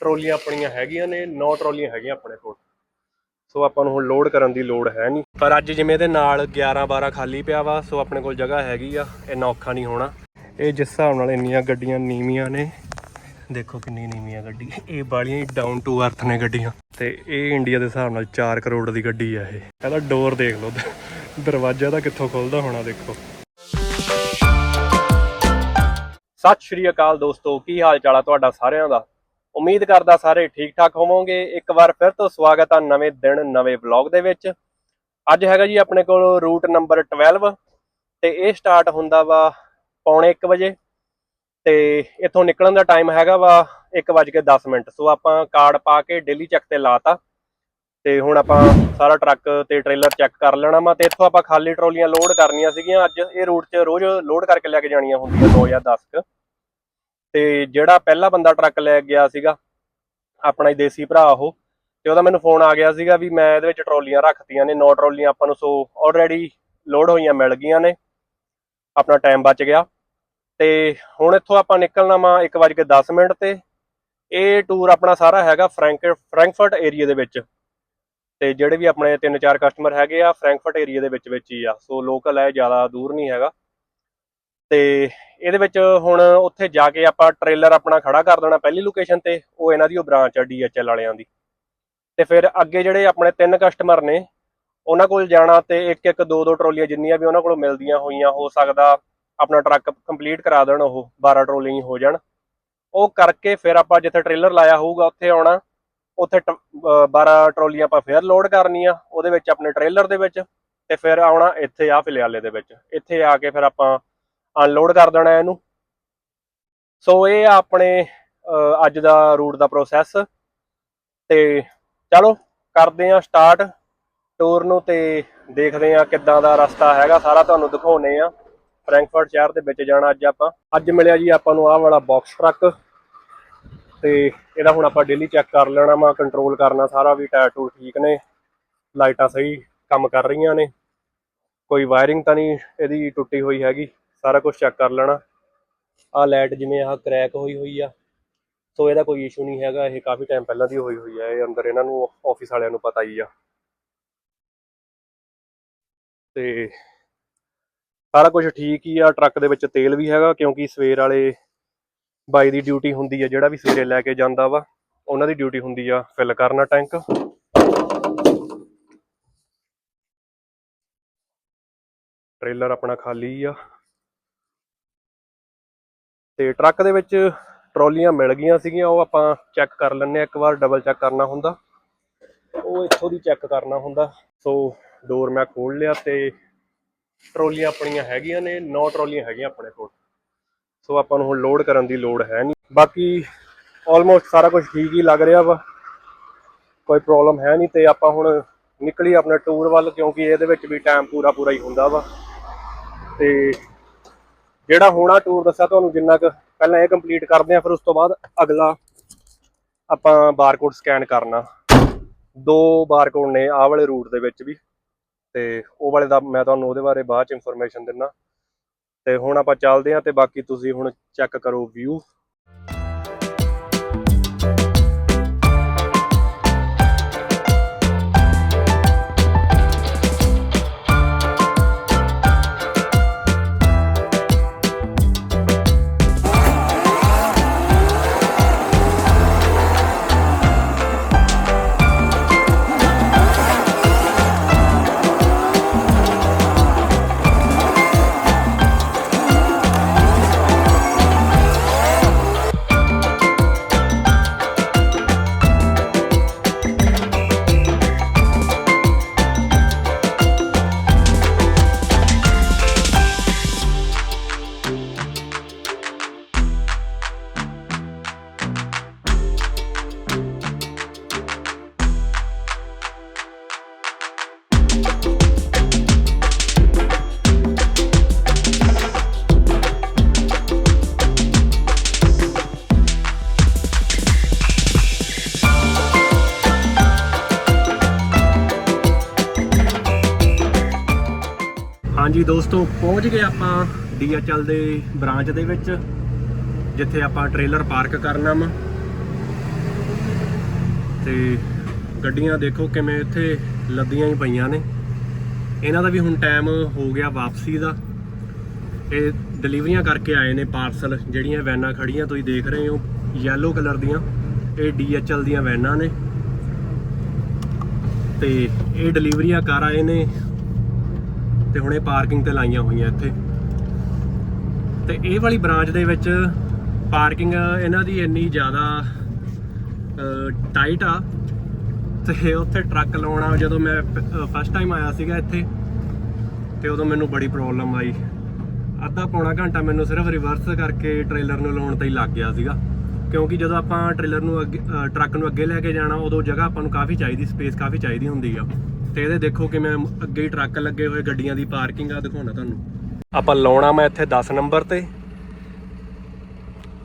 ਟਰੋਲੀਆਂ ਆਪਣੀਆਂ ਹੈਗੀਆਂ ਨੇ 9 ਟਰੋਲੀਆਂ ਹੈਗੀਆਂ ਆਪਣੇ ਕੋਲ। ਸੋ ਆਪਾਂ ਨੂੰ ਹੁਣ ਲੋਡ ਕਰਨ ਦੀ ਲੋੜ ਹੈ ਨਹੀਂ। ਪਰ ਅੱਜ ਜਿਵੇਂ ਇਹਦੇ ਨਾਲ 11 12 ਖਾਲੀ ਪਿਆ ਵਾ, ਸੋ ਆਪਣੇ ਕੋਲ ਜਗ੍ਹਾ ਹੈਗੀ ਆ ਇੰਨਾ ਔਖਾ ਨਹੀਂ ਹੋਣਾ। ਇਹ ਜਿਸ ਹਿਸਾਬ ਨਾਲ ਇੰਨੀਆਂ ਗੱਡੀਆਂ ਨੀਵੀਆਂ ਨੇ, ਦੇਖੋ ਕਿੰਨੀ ਨੀਵੀਆਂ ਗੱਡੀ, ਇਹ ਬਾਲੀਆਂ ਹੀ ਡਾਊਨ ਟੂ ਅਰਥ ਨੇ ਗੱਡੀਆਂ। ਤੇ ਇਹ ਇੰਡੀਆ ਦੇ ਹਿਸਾਬ ਨਾਲ 4 ਕਰੋੜ ਦੀ ਗੱਡੀ ਆ ਇਹ। ਇਹਦਾ ਡੋਰ ਦੇਖ ਲਓ, ਦਰਵਾਜ਼ਾ ਤਾਂ ਕਿੱਥੋਂ ਖੁੱਲਦਾ ਹੋਣਾ, ਦੇਖੋ। ਸਤਿ ਸ਼੍ਰੀ ਅਕਾਲ ਦੋਸਤੋ, ਕੀ ਹਾਲ ਚਾਲ ਆ ਤੁਹਾਡਾ ਸਾਰਿਆਂ ਦਾ? ਉਮੀਦ ਕਰਦਾ ਸਾਰੇ ਠੀਕ ਠਾਕ ਹੋਵੋਗੇ। ਇੱਕ ਵਾਰ ਫਿਰ ਤੋਂ ਸਵਾਗਤ ਆ ਨਵੇਂ ਦਿਨ, ਨਵੇਂ ਵਲੌਗ ਦੇ ਵਿੱਚ। ਅੱਜ ਹੈਗਾ ਜੀ ਆਪਣੇ ਕੋਲ ਰੂਟ ਨੰਬਰ 12 ਤੇ ਇਹ ਸਟਾਰਟ ਹੁੰਦਾ ਵਾ ਪੌਣੇ 1 ਵਜੇ ਤੇ ਇੱਥੋਂ ਨਿਕਲਣ ਦਾ ਟਾਈਮ ਹੈਗਾ ਵਾ 1:10 ਮਿੰਟ। ਸੋ ਆਪਾਂ ਕਾਰਡ ਪਾ ਕੇ ਡੇਲੀ ਚੈੱਕ ਤੇ ਲਾਤਾ ਤੇ ਹੁਣ ਆਪਾਂ ਸਾਰਾ ਟਰੱਕ ਤੇ ਟ੍ਰੇਲਰ ਚੈੱਕ ਕਰ ਲੈਣਾ ਵਾ ਤੇ ਇੱਥੋਂ ਆਪਾਂ ਖਾਲੀ ਟਰੋਲੀਆਂ ਲੋਡ ਕਰਨੀਆਂ ਸੀਗੀਆਂ। ਅੱਜ ਇਹ ਰੂਟ 'ਚ ਰੋਜ਼ ਲੋਡ ਕਰਕੇ ਲੈ ਕੇ ਜਾਣੀਆਂ ਹੁੰਦੀਆਂ 2 ਜਾਂ 10 ਕ। ਤੇ ਜਿਹੜਾ ਪਹਿਲਾ ਬੰਦਾ ਟਰੱਕ ਲੈ ਗਿਆ ਸੀਗਾ, ਆਪਣਾ ਹੀ ਦੇਸੀ ਭਰਾ ਉਹ, ਤੇ ਉਹਦਾ ਮੈਨੂੰ ਫੋਨ ਆ ਗਿਆ ਸੀਗਾ ਵੀ ਮੈਂ ਇਹਦੇ ਵਿੱਚ ਟਰੋਲੀਆਂ ਰੱਖਤੀਆਂ ਨੇ 9 ਟਰੋਲੀਆਂ ਆਪਾਂ ਨੂੰ, ਸੋ ਆਲਰੇਡੀ ਲੋਡ ਹੋਈਆਂ ਮਿਲ ਗਈਆਂ ਨੇ, ਆਪਣਾ ਟਾਈਮ ਬਚ ਗਿਆ। ਤੇ ਹੁਣ ਇੱਥੋਂ ਆਪਾਂ ਨਿਕਲਣਾ ਵਾ 1:10 ਮਿੰਟ ਤੇ, ਇਹ ਟੂਰ ਆਪਣਾ ਸਾਰਾ ਹੈਗਾ ਫਰੈਂਕ ਫਰੈਂਕਫਰਟ ਏਰੀਆ ਦੇ ਵਿੱਚ। ਤੇ ਜਿਹੜੇ ਵੀ ਆਪਣੇ ਤਿੰਨ ਚਾਰ ਕਸਟਮਰ ਹੈਗੇ ਆ ਫਰੈਂਕਫਰਟ ਏਰੀਆ ਦੇ ਵਿੱਚ ਵਿੱਚ ਹੀ ਆ, ਸੋ ਲੋਕਲ ਹੈ, ਜ਼ਿਆਦਾ ਦੂਰ ਨਹੀਂ ਹੈਗਾ। ਤੇ ਇਹਦੇ ਵਿੱਚ ਹੁਣ ਉੱਥੇ ਜਾ ਕੇ ਆਪਾਂ ਟ੍ਰੇਲਰ ਆਪਣਾ ਖੜਾ ਕਰ ਦੇਣਾ ਪਹਿਲੀ ਲੋਕੇਸ਼ਨ ਤੇ, ਉਹ ਇਹਨਾਂ ਦੀ ਉਹ ਬ੍ਰਾਂਚ ਆ ਡੀਐਚਐਲ ਵਾਲਿਆਂ ਦੀ। ਤੇ ਫਿਰ ਅੱਗੇ ਜਿਹੜੇ ਆਪਣੇ ਤਿੰਨ ਕਸਟਮਰ ਨੇ, ਉਹਨਾਂ ਕੋਲ ਜਾਣਾ ਤੇ ਇੱਕ ਇੱਕ ਦੋ ਦੋ ਟਰੋਲੀਆਂ ਜਿੰਨੀਆਂ ਵੀ ਉਹਨਾਂ ਕੋਲ ਮਿਲਦੀਆਂ ਹੋਈਆਂ, ਹੋ ਸਕਦਾ ਆਪਣਾ ਟਰੱਕ ਕੰਪਲੀਟ ਕਰਾ ਦੇਣ ਉਹ 12 ਟਰੋਲੀਆਂ ਹੋ ਜਾਣ। ਉਹ ਕਰਕੇ ਫਿਰ ਆਪਾਂ ਜਿੱਥੇ ਟ੍ਰੇਲਰ ਲਾਇਆ ਹੋਊਗਾ, ਉੱਥੇ ਆਉਣਾ। ਉੱਥੇ ਟ- ਅਹ 12 ਟਰੋਲੀਆਂ ਆਪਾਂ ਫੇਰ ਲੋਡ ਕਰਨੀਆਂ, ਉਹਦੇ ਵਿੱਚ ਆਪਣੇ ਟ੍ਰੇਲਰ ਦੇ ਵਿੱਚ, ਤੇ ਫਿਰ ਆਉਣਾ ਇੱਥੇ ਆ ਫਿਲਿਆਲੇ ਦੇ ਵਿੱਚ। ਇੱਥੇ ਆ ਕੇ ਫਿਰ ਆਪਾਂ ਅਨਲੋਡ ਕਰ ਦੇਣਾ ਇਹਨੂੰ। ਸੋ ਇਹ ਆ ਆਪਣੇ ਅੱਜ ਦਾ ਰੂਟ ਦਾ ਪ੍ਰੋਸੈਸ ਤੇ ਚਲੋ, ਕਰਦੇ ਆ ਸਟਾਰਟ ਟੂਰ ਨੂੰ ਤੇ ਦੇਖਦੇ ਆ ਕਿੱਦਾਂ ਦਾ ਰਸਤਾ ਹੈਗਾ। ਸਾਰਾ ਤੁਹਾਨੂੰ ਦਿਖਾਉਨੇ ਆ ਫਰੈਂਕਫਰਟ ਸ਼ਹਿਰ ਦੇ ਵਿੱਚ ਜਾਣਾ ਅੱਜ ਆਪਾਂ। ਅੱਜ ਮਿਲਿਆ ਜੀ ਆਪਾਂ ਨੂੰ ਆਹ ਵਾਲਾ ਬਾਕਸ ਟਰੱਕ ਤੇ ਇਹਦਾ ਹੁਣ ਆਪਾਂ ਡੇਲੀ ਚੈੱਕ ਕਰ ਲੈਣਾ ਵਾ ਕੰਟਰੋਲ ਕਰਨਾ। ਸਾਰਾ ਵੀ ਟਾਇਰ ਟੂਰ ਠੀਕ ਨੇ। ਲਾਈਟਾਂ ਸਹੀ ਕੰਮ ਕਰ ਰਹੀਆਂ ਨੇ। ਕੋਈ ਵਾਇਰਿੰਗ ਤਾਂ ਨਹੀਂ ਇਹਦੀ ਟੁੱਟੀ ਹੋਈ ਹੈਗੀ। ਸਾਰਾ ਕੁਝ ਚੈੱਕ ਕਰ ਲੈਣਾ। ਆਹ ਲਾਈਟ ਜਿਵੇਂ ਆਹ ਕ੍ਰੈਕ ਹੋਈ ਹੋਈ ਆ। ਸੋ ਇਹਦਾ ਕੋਈ ਇਸ਼ੂ ਨਹੀਂ ਹੈਗਾ, ਇਹ ਕਾਫੀ ਟਾਈਮ ਪਹਿਲਾਂ ਦੀ ਹੋਈ ਹੋਈ ਆ, ਇਹ ਅੰਦਰ ਇਹਨਾਂ ਨੂੰ ਆਫਿਸ ਵਾਲਿਆਂ ਨੂੰ ਪਤਾ ਹੀ ਆ। ਤੇ ਸਾਰਾ ਕੁਝ ਠੀਕ ਹੀ ਆ ਟਰੱਕ ਦੇ ਵਿੱਚ ਤੇਲ ਵੀ ਹੈਗਾ, ਕਿਉਂਕਿ ਸਵੇਰ ਵਾਲੇ ਬਾਈ ਦੀ ਡਿਊਟੀ ਹੁੰਦੀ ਆ, ਜਿਹੜਾ ਵੀ ਸਵੇਰੇ ਲੈ ਕੇ ਜਾਂਦਾ ਵਾ, ਉਹਨਾਂ ਦੀ ਡਿਊਟੀ ਹੁੰਦੀ ਆ ਫਿਲ ਕਰਨਾ ਟੈਂਕ ਟ੍ਰੇਲਰ ਆਪਣਾ ਖਾਲੀ ਆ। ਤੇ ਟਰੱਕ ਦੇ ਵਿੱਚ ਟਰੋਲੀਆਂ ਮਿਲ ਗਈਆਂ ਸੀਗੀਆਂ, ਉਹ ਆਪਾਂ ਚੈੱਕ ਕਰ ਲੈਂਦੇ ਆ ਇੱਕ ਵਾਰ ਡਬਲ ਚੈੱਕ ਕਰਨਾ ਹੁੰਦਾ। ਉਹ ਇੱਥੋਂ ਦੀ ਚੈੱਕ ਕਰਨਾ ਹੁੰਦਾ। ਸੋ ਡੋਰ ਮੈਂ ਖੋਲ ਲਿਆ ਤੇ ਟਰੋਲੀਆਂ ਆਪਣੀਆਂ ਹੈਗੀਆਂ ਨੇ 9 ਟਰੋਲੀਆਂ ਹੈਗੀਆਂ ਆਪਣੇ ਕੋਲ। ਸੋ ਆਪਾਂ ਨੂੰ ਹੁਣ ਲੋਡ ਕਰਨ ਦੀ ਲੋੜ ਹੈ ਨਹੀਂ। ਬਾਕੀ ਆਲਮੋਸਟ ਸਾਰਾ ਕੁਝ ਠੀਕ ਹੀ ਲੱਗ ਰਿਹਾ ਵਾ। ਕੋਈ ਪ੍ਰੋਬਲਮ ਹੈ ਨਹੀਂ ਤੇ ਆਪਾਂ ਹੁਣ ਨਿਕਲੀ ਆਪਣੇ ਟੂਰ ਵੱਲ ਕਿਉਂਕਿ ਇਹਦੇ ਵਿੱਚ ਵੀ ਟਾਈਮ ਪੂਰਾ ਪੂਰਾ ਹੀ ਹੁੰਦਾ ਵਾ। ਤੇ ਜਿਹੜਾ ਹੋਣਾ ਟੂਰ ਦੱਸਿਆ ਤੁਹਾਨੂੰ ਜਿੰਨਾ ਕੁ ਪਹਿਲਾਂ ਇਹ ਕੰਪਲੀਟ ਕਰਦੇ ਆ ਫਿਰ ਉਸ ਤੋਂ ਬਾਅਦ ਅਗਲਾ ਆਪਾਂ ਬਾਰਕੋਡ ਸਕੈਨ ਕਰਨਾ। ਦੋ ਬਾਰਕੋਡ ਨੇ ਆਹ ਵਾਲੇ ਰੂਟ ਦੇ ਵਿੱਚ ਵੀ ਤੇ ਉਹ ਵਾਲੇ ਦਾ ਮੈਂ ਤੁਹਾਨੂੰ ਉਹਦੇ ਬਾਰੇ ਬਾਅਦ ਚ ਇਨਫੋਰਮੇਸ਼ਨ ਦਿੰਨਾ। ਤੇ ਹੁਣ ਆਪਾਂ ਚੱਲਦੇ ਆ ਤੇ ਬਾਕੀ ਤੁਸੀਂ ਹੁਣ ਚੈੱਕ ਕਰੋ ਵਿਊ ਦੋਸਤੋ, ਪਹੁੰਚ ਗਏ ਆਪਾਂ ਡੀਐਚਐਲ ਦੇ ਬ੍ਰਾਂਚ ਦੇ ਵਿੱਚ, ਜਿੱਥੇ ਆਪਾਂ ਟ੍ਰੇਲਰ ਪਾਰਕ ਕਰਨਾ ਵਾ। ਤੇ ਗੱਡੀਆਂ ਦੇਖੋ ਕਿਵੇਂ ਇੱਥੇ ਲੱਦੀਆਂ ਹੀ ਪਈਆਂ ਨੇ। ਇਹਨਾਂ ਦਾ ਵੀ ਹੁਣ ਟਾਈਮ ਹੋ ਗਿਆ ਵਾਪਸੀ ਦਾ। ਇਹ ਡਿਲੀਵਰੀਆਂ ਕਰਕੇ ਆਏ ਨੇ ਪਾਰਸਲ ਜਿਹੜੀਆਂ ਵੈਨਾਂ ਖੜੀਆਂ ਤੁਸੀਂ ਦੇਖ ਰਹੇ ਹੋ ਯੈਲੋ ਕਲਰ ਦੀਆਂ। ਇਹ DHL ਦੀਆਂ ਵੈਨਾਂ ਨੇ। ਤੇ ਇਹ ਡਿਲੀਵਰੀਆਂ ਕਰ ਆਏ ਨੇ ਤੇ ਹੁਣ ਇਹ ਪਾਰਕਿੰਗ ਤੇ ਲਾਈਆਂ ਹੋਈਆਂ ਇੱਥੇ। ਤੇ ਇਹ ਵਾਲੀ ਬ੍ਰਾਂਚ ਦੇ ਵਿੱਚ ਪਾਰਕਿੰਗ ਇਹਨਾਂ ਦੀ ਇੰਨੀ ਜ਼ਿਆਦਾ ਟਾਈਟ ਆ। ਤੇ ਉੱਥੇ ਟਰੱਕ ਲਾਉਣਾ, ਜਦੋਂ ਮੈਂ ਫਸਟ ਟਾਈਮ ਆਇਆ ਸੀਗਾ ਇੱਥੇ, ਤੇ ਉਦੋਂ ਮੈਨੂੰ ਬੜੀ ਪ੍ਰੋਬਲਮ ਆਈ। ਅੱਧਾ ਪੌਣਾ ਘੰਟਾ ਮੈਨੂੰ ਸਿਰਫ ਰਿਵਰਸ ਕਰਕੇ ਟ੍ਰੇਲਰ ਨੂੰ ਲਾਉਣ ਤੇ ਹੀ ਲੱਗ ਗਿਆ ਸੀਗਾ। ਕਿਉਂਕਿ ਜਦੋਂ ਆਪਾਂ ਟ੍ਰੇਲਰ ਨੂੰ ਅੱਗੇ ਟਰੱਕ ਨੂੰ ਅੱਗੇ ਲੈ ਕੇ ਜਾਣਾ, ਉਦੋਂ ਜਗ੍ਹਾ ਆਪਾਂ ਨੂੰ ਕਾਫੀ ਚਾਹੀਦੀ ਸਪੇਸ ਕਾਫੀ ਚਾਹੀਦੀ ਹੁੰਦੀ ਆ। ਤੇ ਇਹਦੇ ਦੇਖੋ ਕਿਵੇਂ ਅੱਗੇ ਹੀ ਟਰੱਕ ਲੱਗੇ ਹੋਏ ਗੱਡੀਆਂ ਦੀ ਪਾਰਕਿੰਗ ਆ, ਦਿਖਾਉਣਾ ਤੁਹਾਨੂੰ। ਆਪਾਂ ਲਾਉਣਾ ਮੈਂ ਇੱਥੇ 10 ਨੰਬਰ ਤੇ।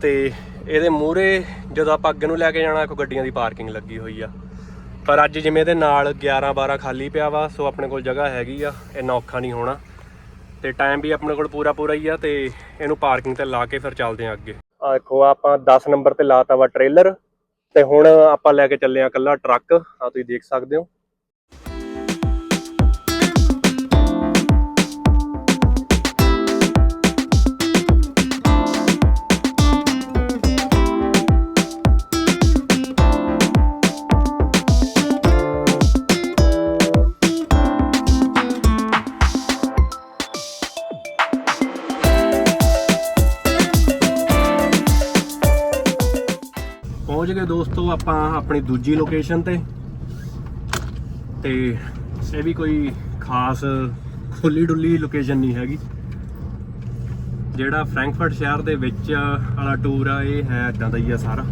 ਤੇ ਇਹਦੇ ਮੂਹਰੇ ਜਦੋਂ ਆਪਾਂ ਅੱਗੇ ਨੂੰ ਲੈ ਕੇ ਜਾਣਾ ਕੋਈ ਗੱਡੀਆਂ ਦੀ ਪਾਰਕਿੰਗ ਲੱਗੀ ਹੋਈ ਆ। ਪਰ ਅੱਜ ਜਿਵੇਂ ਇਹਦੇ ਨਾਲ 11 12 ਖਾਲੀ ਪਿਆ ਵਾ, ਸੋ ਆਪਣੇ ਕੋਲ ਜਗ੍ਹਾ ਹੈਗੀ ਆ, ਇੰਨਾ ਔਖਾ ਨਹੀਂ ਹੋਣਾ। ਤੇ ਟਾਈਮ ਵੀ ਆਪਣੇ ਕੋਲ ਪੂਰਾ ਪੂਰਾ ਹੀ ਆ ਤੇ ਇਹਨੂੰ ਪਾਰਕਿੰਗ ਤੇ ਲਾ ਕੇ ਫਿਰ ਚੱਲਦੇ ਆ ਅੱਗੇ। ਆ ਦੇਖੋ, ਆਪਾਂ 10 ਨੰਬਰ ਤੇ ਲਾਤਾ ਵਾ ਟ੍ਰੇਲਰ। ਤੇ ਹੁਣ ਆਪਾਂ ਲੈ ਕੇ ਚੱਲੇ ਆ ਕੱਲਾ ਟਰੱਕ। ਆ ਤੁਸੀਂ ਦੇਖ ਸਕਦੇ ਹੋ। ਪਹੁੰਚ ਦੋਸਤੋ, ਆਪਾਂ ਆਪਣੀ ਦੂਜੀ ਲੋਕੇਸ਼ਨ ਤੇ। ਤੇ ਇਹ ਵੀ ਕੋਈ ਖਾਸ ਖੁੱਲੀ ਡੁੱਲੀ ਲੋਕੇਸ਼ਨ ਨਹੀਂ ਹੈਗੀ। ਜਿਹੜਾ ਫ੍ਰੈਂਕਫਰਟ ਸ਼ਹਿਰ ਦੇ ਵਿੱਚ ਵਾਲਾ ਟੂਰ ਆ, ਇਹ ਹੈ ਇਦਾਂ ਦਾ ਹੀ ਆ ਸਾਰਾ।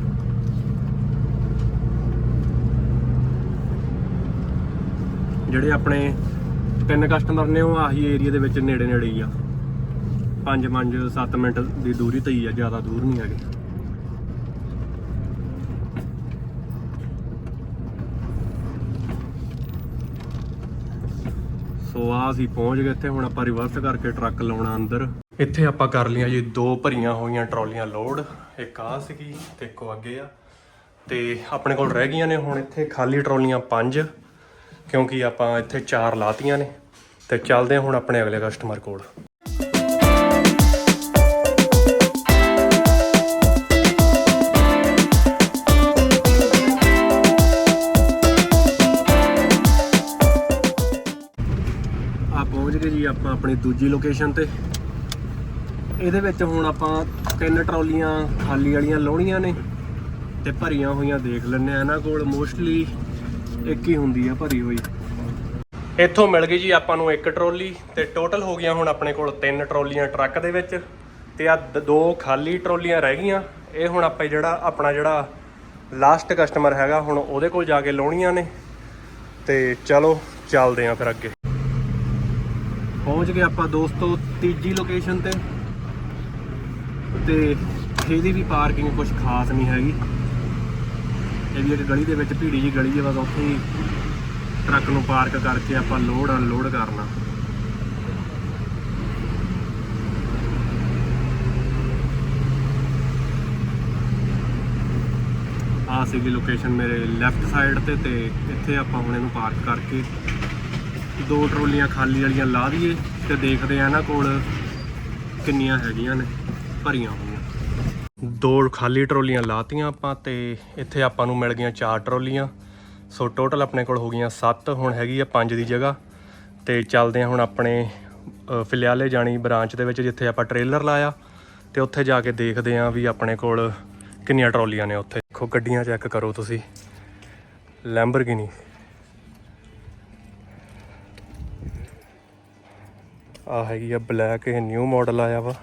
ਜਿਹੜੇ ਆਪਣੇ ਤਿੰਨ ਕਸਟਮਰ ਨੇ, ਉਹ ਆਹੀ ਏਰੀਆ ਦੇ ਵਿੱਚ ਨੇੜੇ ਨੇੜੇ ਹੀ ਆ। 5 5 7 ਮਿੰਟ ਦੀ ਦੂਰੀ ਤੇ ਹੀ ਆ, ਜ਼ਿਆਦਾ ਦੂਰ ਨਹੀਂ ਹੈਗੇ। ਸੋ ਆ ਅਸੀਂ ਪਹੁੰਚ ਗਏ ਇੱਥੇ, ਹੁਣ ਆਪਾਂ ਰਿਵਰਸ ਕਰਕੇ ਟਰੱਕ ਲਾਉਣਾ ਅੰਦਰ। ਇੱਥੇ ਆਪਾਂ ਕਰ ਲਈਆਂ ਜੀ ਦੋ ਭਰੀਆਂ ਹੋਈਆਂ ਟਰਾਲੀਆਂ ਲੋਡ ਇੱਕ ਆ ਸੀਗੀ ਤੇ ਇੱਕ ਅੱਗੇ ਆ। ਤੇ ਆਪਣੇ ਕੋਲ ਰਹਿ ਗਈਆਂ ਨੇ, ਹੁਣ ਇੱਥੇ ਖਾਲੀ ਟਰਾਲੀਆਂ ਪੰਜ, ਕਿਉਂਕਿ ਆਪਾਂ ਇੱਥੇ ਚਾਰ ਲਾਤੀਆਂ ਨੇ। ਤੇ ਚੱਲਦੇ ਹਾਂ ਹੁਣ ਆਪਣੇ ਅਗਲੇ ਕਸਟਮਰ ਕੋਲ। ਆਪਾਂ ਆਪਣੀ ਦੂਜੀ ਲੋਕੇਸ਼ਨ ਤੇ। ਇਹਦੇ ਵਿੱਚ ਹੁਣ ਆਪਾਂ ਤਿੰਨ ਟਰਾਲੀਆਂ ਖਾਲੀ ਵਾਲੀਆਂ ਲਾਉਣੀਆਂ ਨੇ ਤੇ ਭਰੀਆਂ ਹੋਈਆਂ ਦੇਖ ਲੈਂਦੇ ਆ ਇਹਨਾਂ ਕੋਲ ਮੋਸਟਲੀ ਇੱਕ ਹੀ ਹੁੰਦੀ ਆ ਭਰੀ ਹੋਈ। ਇੱਥੋਂ ਮਿਲ ਗਈ ਜੀ ਆਪਾਂ ਨੂੰ ਇੱਕ ਟਰਾਲੀ ਤੇ ਟੋਟਲ ਹੋ ਗਈਆਂ ਹੁਣ ਆਪਣੇ ਕੋਲ ਤਿੰਨ ਟਰਾਲੀਆਂ ਟਰੱਕ ਦੇ ਵਿੱਚ ਤੇ ਆ ਦੋ ਖਾਲੀ ਟਰਾਲੀਆਂ ਰਹਿ ਗਈਆਂ। ਇਹ ਹੁਣ ਆਪਾਂ ਜਿਹੜਾ, ਆਪਣਾ ਜਿਹੜਾ ਲਾਸਟ ਕਸਟਮਰ ਹੈਗਾ, ਹੁਣ ਉਹਦੇ ਕੋਲ ਜਾ ਕੇ ਲਾਉਣੀਆਂ ਨੇ। ਤੇ ਚਲੋ, ਚੱਲਦੇ ਆਂ ਫਿਰ ਅੱਗੇ। ਪਹੁੰਚ ਗਏ ਆਪਾਂ ਦੋਸਤੋ ਤੀਜੀ ਲੋਕੇਸ਼ਨ ਤੇ। ਤੇ ਇਹਦੀ ਵੀ ਪਾਰਕਿੰਗ ਕੁਝ ਖਾਸ ਨਹੀਂ ਹੈਗੀ। ਇਹ ਵੀ ਇੱਕ ਗਲੀ ਦੇ ਵਿੱਚ ਭੀੜੀ ਜੀ ਗਲੀ ਹੈ, ਬਸ ਉੱਥੇ ਹੀ ਟਰੱਕ ਨੂੰ ਪਾਰਕ ਕਰਕੇ ਆਪਾਂ ਲੋਡ ਅਨਲੋਡ ਕਰਨਾ। ਆ ਸੀਗੀ ਲੋਕੇਸ਼ਨ ਮੇਰੇ ਲੈਫਟ ਸਾਈਡ ਤੇ ਤੇ ਇੱਥੇ ਆਪਾਂ ਹੁਣ ਇਹਨੂੰ ਪਾਰਕ ਕਰਕੇ ਦੋ ਟਰੋਲੀਆਂ ਖਾਲੀ ਵਾਲੀਆਂ ਲਾ ਦਈਏ ਤੇ ਦੇਖਦੇ ਆ ਇਹਨਾਂ ਕੋਲ ਕਿੰਨੀਆਂ ਹੈਗੀਆਂ ਨੇ, ਭਰੀਆਂ ਹੋਈਆਂ। ਦੋ ਖਾਲੀ ਟਰੋਲੀਆਂ ਲਾਤੀਆਂ ਆਪਾਂ ਤੇ ਇੱਥੇ ਆਪਾਂ ਨੂੰ ਮਿਲ ਗਈਆਂ ਚਾਰ ਟਰੋਲੀਆਂ। ਸੋ ਟੋਟਲ ਆਪਣੇ ਕੋਲ ਹੋ ਗਈਆਂ 7 ਹੁਣ ਹੈਗੀ ਆ 5 ਦੀ ਜਗ੍ਹਾ। ਤੇ ਚੱਲਦੇ ਆ ਹੁਣ ਆਪਣੇ ਫਿਲਿਆਲੇ ਜਾਣੀ ਬ੍ਰਾਂਚ ਦੇ ਵਿੱਚ ਜਿੱਥੇ ਆਪਾਂ ਟ੍ਰੇਲਰ ਲਾਇਆ। ਤੇ ਉੱਥੇ ਜਾ ਕੇ ਦੇਖਦੇ ਆ ਵੀ ਆਪਣੇ ਕੋਲ ਕਿੰਨੀਆਂ ਟਰੋਲੀਆਂ ਨੇ ਉੱਥੇ। ਦੇਖੋ, ਗੱਡੀਆਂ ਚੈੱਕ ਕਰੋ ਤੁਸੀਂ। ਲੈਂਬਰਗਿਨੀ ਆ ਹੈਗੀ ਆ ਬਲੈਕ ਇਹ ਨਿਊ ਮਾਡਲ ਆਇਆ ਵਾ।